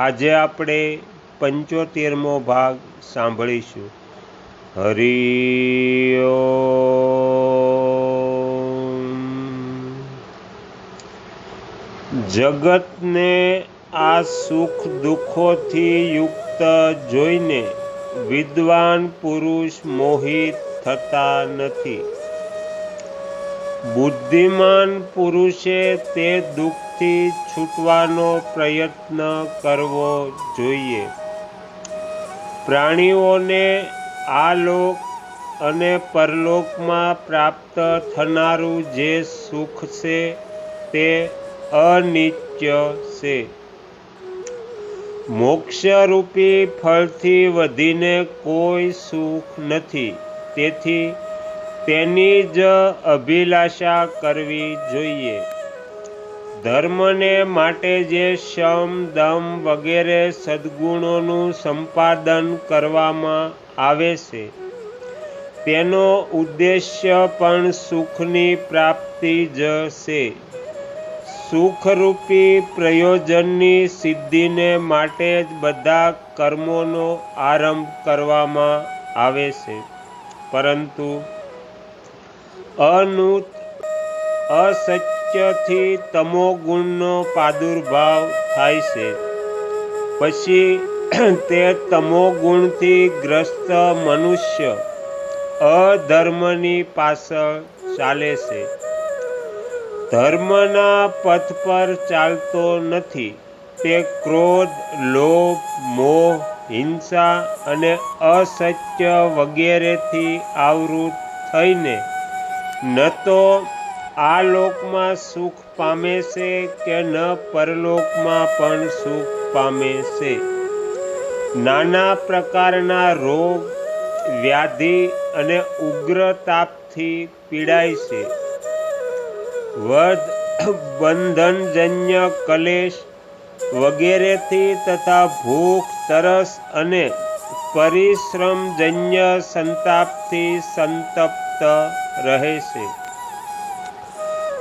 આજે આપણે પંચોતેરમો ભાગ સાંભળીશું. હરિ જગતને આ સુખ દુઃખોથી યુક્ત જોઈને વિદ્વાન પુરુષ મોહિત થતા નથી. બુદ્ધિમાન પુરુષે તે દુઃખથી છૂટવાનો પ્રયત્ન કરવો જોઈએ. પ્રાણીઓને આ લોક અને પરલોકમાં પ્રાપ્ત થનારું જે સુખ છે તે અનિત્ય છે. મોક્ષરૂપી ફળથી વધીને કોઈ સુખ નથી. તેથી તેની જ અભિલાષા કરવી જોઈએ. ધર્મને માટે જે શમ દમ વગેરે સદ્ગુણોનું સંપાદન કરવામાં આવે છે. તેનો ઉદ્દેશ્ય પણ સુખની પ્રાપ્તિ જ છે. સુખરૂપી પ્રયોજનની સિદ્ધિને માટે જ બધા કર્મોનો આરંભ કરવામાં આવે છે. પરંતુ અનુત અસત્યથી તમોગુણનો પ્રાદુર્ભાવ થાય છે. પછી તે તમોગુણથી ગ્રસ્ત મનુષ્ય અધર્મની પાછળ ચાલે છે. ધર્મના પથ પર ચાલતો નથી. તે ક્રોધ, લોભ, મોહ, હિંસા અને અસત્ય વગેરેથી આવૃત થઈને ન તો આ લોકમાં સુખ પામે છે કે ન પરલોકમાં પણ સુખ પામે છે? નાના પ્રકારના રોગ, વ્યાધિ અને ઉગ્ર તાપથી પીડાય છે. વધ, બંધનજન્ય કલેશ વગેરેથી તથા ભૂખ, તરસ અને પરિશ્રમજન્ય સંતાપથી સંતપ્ત રહે છે.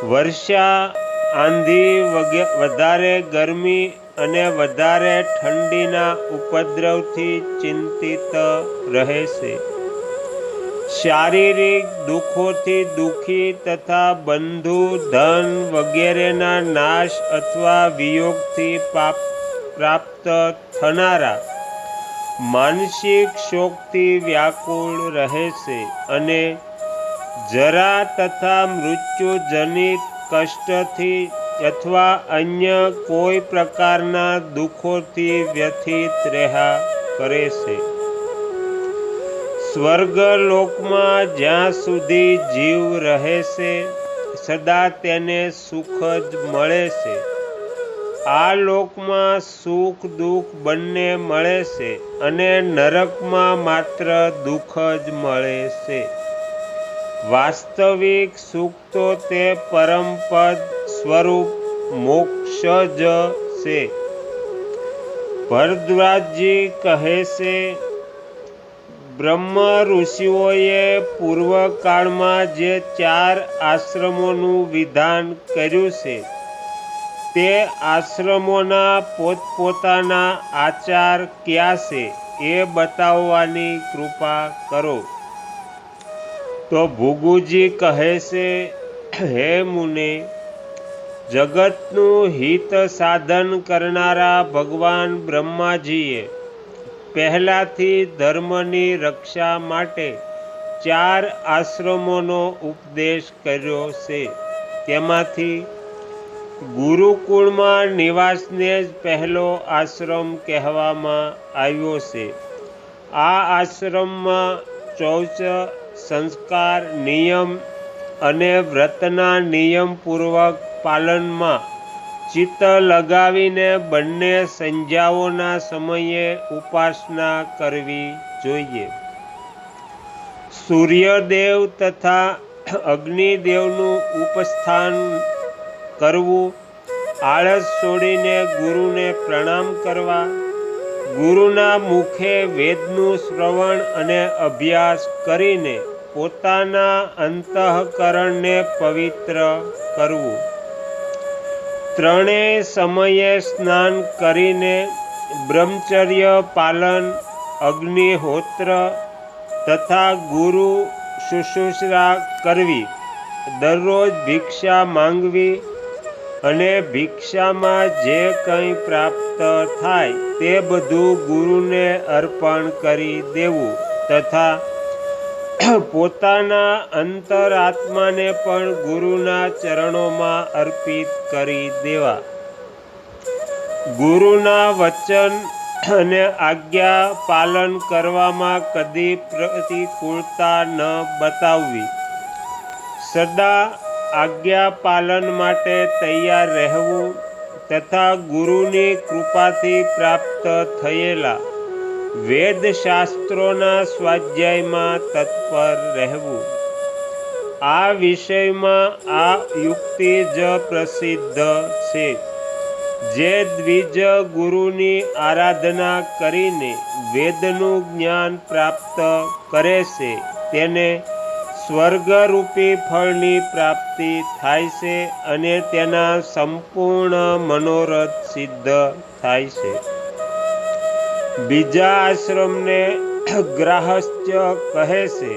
વર્ષા આંધી વધારે ગરમી અને વધારે ઠંડીના ઉપદ્રવથી ચિંતિત રહે છે શારીરિક દુઃખોથી દુઃખી તથા બંધુ, ધન વગેરેના નાશ અથવા વિયોગથી પ્રાપ્ત થનારા માનસિક શોકથી વ્યાકુળ રહે છે અને જરા તથા મૃત્યુજનિત કષ્ટથી અથવા અન્ય કોઈ પ્રકારના દુઃખોથી વ્યથિત રહ્યા કરે છે. સ્વર્ગલોકમાં જ્યાં સુધી જીવ રહે છે, સદા તેને સુખ જ મળે છે. આ લોકમાં સુખ દુઃખ બંને મળે છે અને નરકમાં માત્ર દુઃખ જ મળે છે. વાસ્તવિક સુખ તો તે પરમપદ સ્વરૂપ મોક્ષ જ છે. ભરદ્વાજજી કહે છે, બ્રહ્મ ઋષિઓએ પૂર્વકાળમાં જે ચાર આશ્રમોનું વિધાન કર્યું છે, તે આશ્રમોના પોતપોતાના આચાર ક્યાં છે એ બતાવવાની કૃપા કરો. તો ભૂગુજી કહે છે, હે મુને, જગતનું હિત સાધન કરનારા ભગવાન બ્રહ્માજીએ પહેલાંથી ધર્મની રક્ષા માટે ચાર આશ્રમોનો ઉપદેશ કર્યો છે. તેમાંથી ગુરુકુળમાં નિવાસને જ પહેલો આશ્રમ કહેવામાં આવ્યો છે. આ આશ્રમમાં ચૌચ સંસ્કાર નિયમ અને વ્રતના નિયમપૂર્વક પાલનમાં ચિત્ત લગાવીને બંને સંજાઓના સમયે ઉપાસના કરવી જોઈએ. સૂર્યદેવ તથા અગ્નિદેવનું ઉપસ્થાન કરવું, આળસ છોડીને ગુરુને પ્રણામ કરવા ગુરુના મુખે વેદનું શ્રવણ અને અભ્યાસ કરીને પોતાના અંતઃકરણને પવિત્ર કરવું. ત્રણેય સમયે સ્નાન કરીને બ્રહ્મચર્ય પાલન, અગ્નિહોત્ર તથા ગુરુ શુશ્રૂષા કરવી. દરરોજ ભિક્ષા માંગવી અને ભિક્ષામાં જે કંઈ પ્રાપ્ત થાય તે બધું ગુરુને અર્પણ કરી દેવું તથા પોતાના અંતરાત્માને પણ ગુરુના ચરણોમાં અર્પિત કરી દેવા. ગુરુના વચન અને આજ્ઞા પાલન કરવામાં કદી પ્રતિકૂળતા ન બતાવવી. સદા આજ્ઞા પાલન માટે તૈયાર રહેવું તથા ગુરુની કૃપાથી પ્રાપ્ત થયેલા વેદશાસ્ત્રોના સ્વાધ્યાયમાં તત્પર રહેવું. આ વિષયમાં આ યુક્તિ જ પ્રસિદ્ધ છે. જે દ્વિજ ગુરુની આરાધના કરીને વેદનું જ્ઞાન પ્રાપ્ત કરે છે, તેને સ્વર્ગરૂપી ફળની પ્રાપ્તિ થાય છે અને તેના સંપૂર્ણ મનોરથ સિદ્ધ થાય છે. બીજા આશ્રમને ગ્રાહસ્થ્ય કહે છે,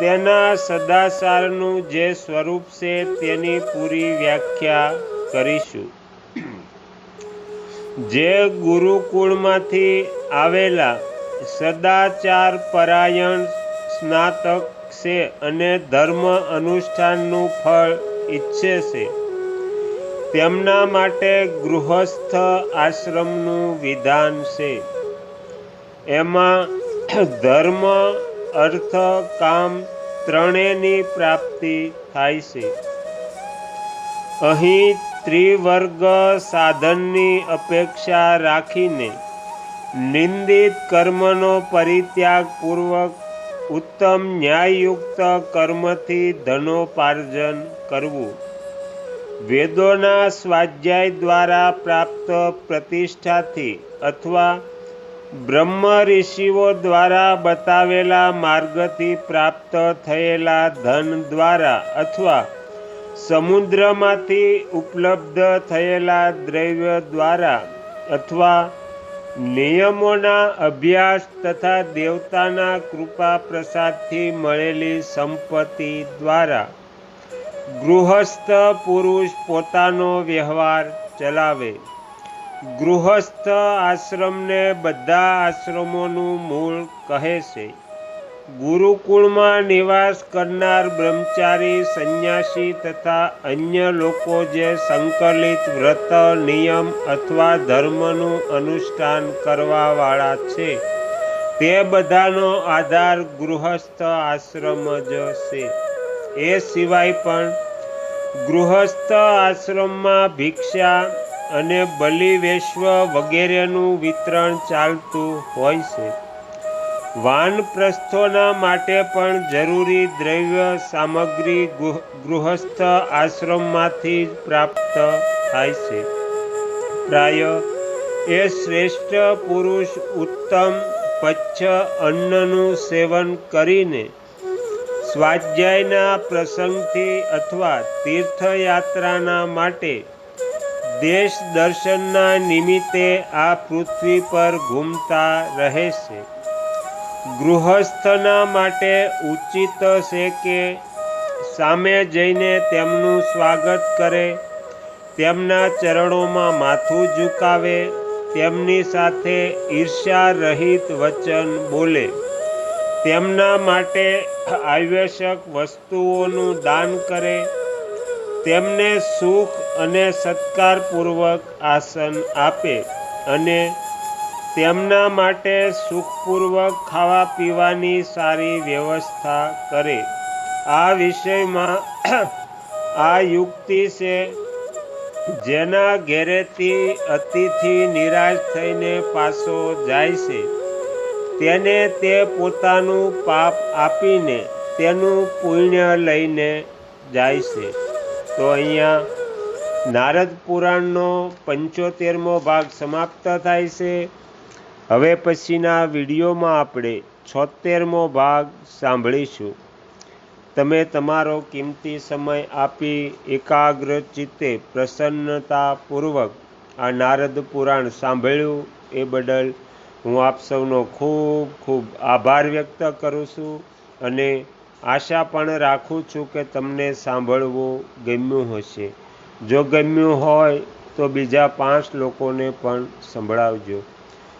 તેના સદાચારનું જે સ્વરૂપ છે તેની પૂરી વ્યાખ્યા કરીશું. જે ગુરુકુળમાંથી આવેલા સદાચાર પરાયણ સ્નાતક છે અને ધર્મ અનુષ્ઠાનનું ફળ ઈચ્છે છે. તેમના માટે ગૃહસ્થ આશ્રમનું વિધાન છે. એમાં ધર્મ, અર્થ, કામ ત્રણેયની પ્રાપ્તિ થાય છે. અહીં ત્રિવર્ગ સાધનની અપેક્ષા રાખીને નિંદિત કર્મનો પરિત્યાગ પૂર્વક ઉત્તમ ન્યાયયુક્ત કર્મથી ધનોપાર્જન કરવું. વેદોના સ્વાધ્યાય દ્વારા પ્રાપ્ત પ્રતિષ્ઠાથી અથવા બ્રહ્મ ઋષિઓ દ્વારા બતાવેલા માર્ગથી પ્રાપ્ત થયેલા ધન દ્વારા અથવા સમુદ્રમાંથી ઉપલબ્ધ થયેલા દ્રવ્ય દ્વારા અથવા નિયમોના અભ્યાસ તથા દેવતાના કૃપા પ્રસાદથી મળેલી સંપત્તિ દ્વારા ગૃહસ્થ પુરુષ પોતાનો વ્યવહાર ચલાવે. ગૃહસ્થ આશ્રમને બધા આશ્રમોનું મૂળ કહે છે. ગુરુકુળમાં નિવાસ કરનાર બ્રહ્મચારી સંન્યાસી તથા અન્ય લોકો જે સંકલિત વ્રત, નિયમ અથવા ધર્મનું અનુષ્ઠાન કરવાવાળા છે, તે બધાનો આધાર ગૃહસ્થ આશ્રમ જ છે. એ સિવાય પણ ગૃહસ્થ આશ્રમમાં ભિક્ષા અને બલિવેશ્વ વગેરેનું વિતરણ ચાલતું હોય છે. વાનપ્રસ્થોના માટે પણ જરૂરી દ્રવ્ય સામગ્રી ગૃહસ્થ આશ્રમમાંથી પ્રાપ્ત થાય છે. પ્રાય, એ શ્રેષ્ઠ પુરુષ ઉત્તમ પચ્છ અન્નનું સેવન કરીને સ્વાધ્યાયના પ્રસંગથી અથવા તીર્થયાત્રાના માટે દેશ દર્શનના નિમિત્તે આ પૃથ્વી પર ઘૂમતા રહે છે. ગૃહસ્થના માટે ઉચિત છે કે સામે જઈને તેમનું સ્વાગત કરે, તેમના ચરણોમાં માથું ઝુકાવે, તેમની સાથે ઈર્ષ્યા રહિત વચન બોલે. તેમના માટે આવશ્યક વસ્તુઓનું દાન કરે. તેમને સુખ અને સત્કારપૂર્વક આસન આપે અને તેમના માટે સુખપૂર્વક ખાવા પીવાની સારી વ્યવસ્થા કરે. આ વિષયમાં આ યુક્તિ છે, જેના ઘેરેથી અતિથિ નિરાશ થઈને પાછો જાય છે. તેને તે પોતાનું પાપ આપીને તેનું પુણ્ય લઈને જાય છે. તો અહીંયા નારદ પુરાણનો પંચોતેરમો ભાગ સમાપ્ત થાય છે. હવે પછીના વિડીયોમાં આપણે છોતેરમો ભાગ સાંભળીશું. તમે તમારો કિંમતી સમય આપી એકાગ્ર ચિત્તે પ્રસન્નતાપૂર્વક આ નારદ પુરાણ સાંભળ્યું એ બદલ હું આપ સૌનો ખૂબ ખૂબ આભાર વ્યક્ત કરું છું અને આશા પણ રાખું છું કે તમને સાંભળવું ગમ્યું હશે. જો ગમ્યું હોય તો બીજા પાંચ લોકોને પણ સંભળાવજો.